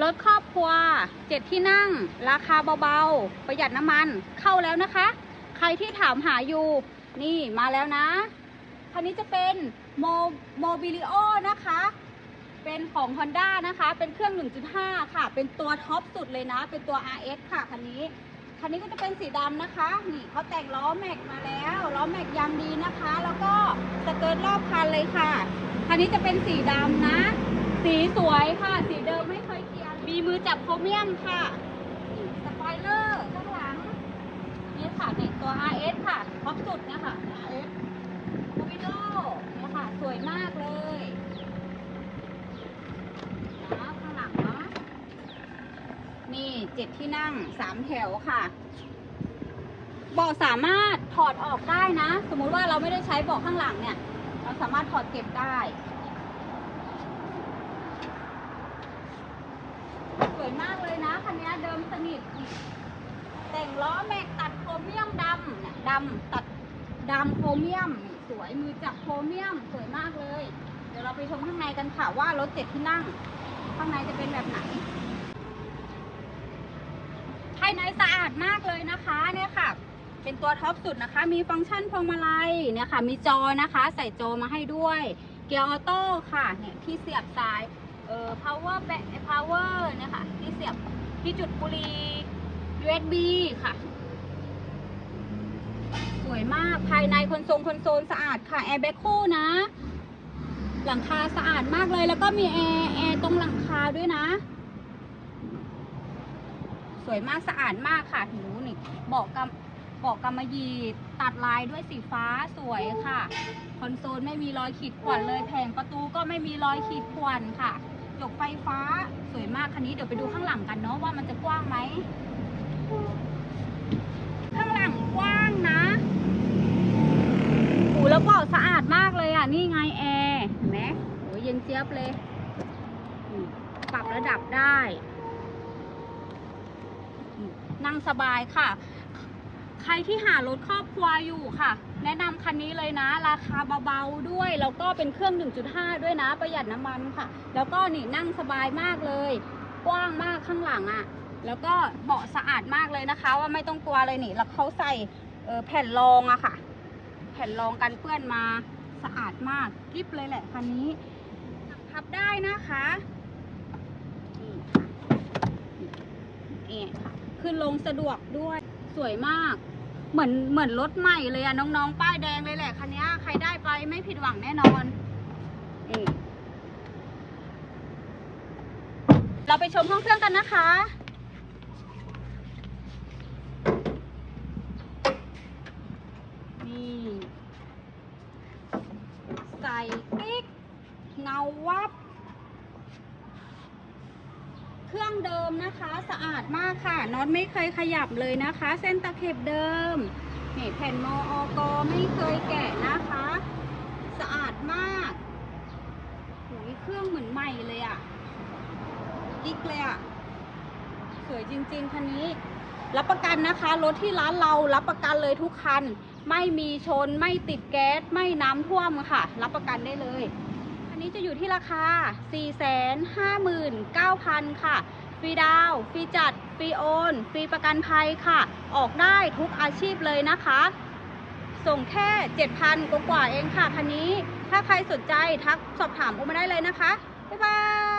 รถครอบครัวเจ็ดที่นั่ง ราคาเบาๆ ประหยัดน้ำมันเข้าแล้วนะคะ ใครที่ถามหาอยู่ นี่มาแล้วนะ คันนี้จะเป็นโมโมบิลิโอนะคะ เป็นของ Honda นะคะ เป็นเครื่อง 1.5 ค่ะ เป็นตัวท็อปสุดเลยนะ เป็นตัว RS ค่ะคันนี้ คันนี้ก็จะเป็นสีดำนะคะ นี่เขาแต่งล้อแม็กมาแล้ว ล้อแม็กยางดีนะคะ แล้วก็สเกิร์ตรอบคันเลยค่ะ คันนี้จะเป็นสีดำนะ สีสวยค่ะ สีเดิมไม่ จับโครเมียมค่ะ สปอยเลอร์ข้างหลัง นี่ค่ะนี่ตัว RS ค่ะท็อปสุดเนี่ยค่ะ RS โมบิโลเนี่ยค่ะ สวยมากเลยนะข้างหลังเนาะ นี่เจ็ดที่นั่งสามแถวค่ะ เบาะสามารถถอดออกได้นะ สมมุติว่าเราไม่ได้ใช้เบาะข้างหลังเนี่ย เราสามารถถอดเก็บได้ สวยมากเลยนะคันนี้ เดิมสนิท แต่งล้อแม็กตัดโครเมียมดำดำตัดดำโครเมียมนี่สวยมือจับโครเมียมสวยมากเลย เดี๋ยวเราไปชมข้างในกันค่ะว่ารถเจ็ดที่นั่ง ข้างในจะเป็นแบบไหน ภายในสะอาดมากเลยนะคะเนี่ยค่ะ เป็นตัวท็อปสุดนะคะ มีฟังก์ชันพวงมาลัยเนี่ยค่ะ มีจอนะคะ ใส่จอมาให้ด้วย เกียร์ออโต้ค่ะเนี่ยที่เสียบซ้ายเอ่อ power back power เนี่ยค่ะที่เสียบ ที่จุดบุรี USB ค่ะ สวยมากภายในคอนโซลคอนโซลสะอาดค่ะแอร์แบ็คคู่นะ หลังคาสะอาดมากเลย แล้วก็มีแอร์แอร์ตรงหลังคาด้วยนะ สวยมากสะอาดมากค่ะหูนี่เบาะกำเบาะกำมะหยี่ตัดลายด้วยสีฟ้าสวยค่ะ คอนโซลไม่มีรอยขีดข่วนเลยแผงประตูก็ไม่มีรอยขีดข่วนค่ะ จกไฟฟ้าสวยมากคันนี้เดี๋ยวไปดูข้างหลังกันเนาะว่ามันจะกว้างไหม ข้างหลังกว้างนะหูแล้วเบาะสะอาดมากเลยอะ นี่ไงแอร์เห็นไหมโอ้ยเย็นเจี๊ยบเลย ปรับระดับได้ นั่งสบายค่ะ ใครที่หารถครอบครัวอยู่ค่ะ แนะนำคันนี้เลยนะ ราคาเบาๆด้วย แล้วก็เป็นเครื่อง 1.5 ด้วยนะ ประหยัดน้ำมันค่ะ แล้วก็นี่นั่งสบายมากเลย กว้างมากข้างหลังอะ่ะ แล้วก็เบาะสะอาดมากเลยนะคะ ว่าไม่ต้องกลัวเลยนี่แล้วเขาใส่แผ่นรองอะค่ะ แผ่นรองกันเปื้อนมาสะอาดมากกริบเลยแหละคันนี้พับได้นะคะนี่ค่ะนี่ค่ะขึ้นลงสะดวกด้วยสวยมาก เหมือนเหมือนรถใหม่เลยอะน้องๆ ป้ายแดงเลยแหละคันนี้ใครได้ไปไม่ผิดหวังแน่นอนนี่เราไปชมห้องเครื่องกันนะคะนี่ใส่ปิ๊กเงาวับ เครื่องเดิมนะคะสะอาดมากค่ะน็อตไม่เคยขยับเลยนะคะ เส้นตะเข็บเดิมนี่แผ่นมออกไม่เคยแกะนะคะ สะอาดมากโหยเครื่องเหมือนใหม่เลยอะกิ๊กเลยอะสวยจริงๆคันนี้ รับประกันนะคะรถที่ร้านเรารับประกันเลยทุกคัน ไม่มีชนไม่ติดแก๊สไม่น้ำท่วมค่ะ รับประกันได้เลย ที่ราคา 459,000 ค่ะ ฟรีดาว ฟรีจัด ฟรีโอน ฟรีประกันภัยค่ะ ออกได้ทุกอาชีพเลยนะคะ ส่งแค่ 7,000กว่าเองค่ะ คันนี้ ถ้าใครสนใจทักสอบถามอุมาได้เลยนะคะ บ๊ายบาย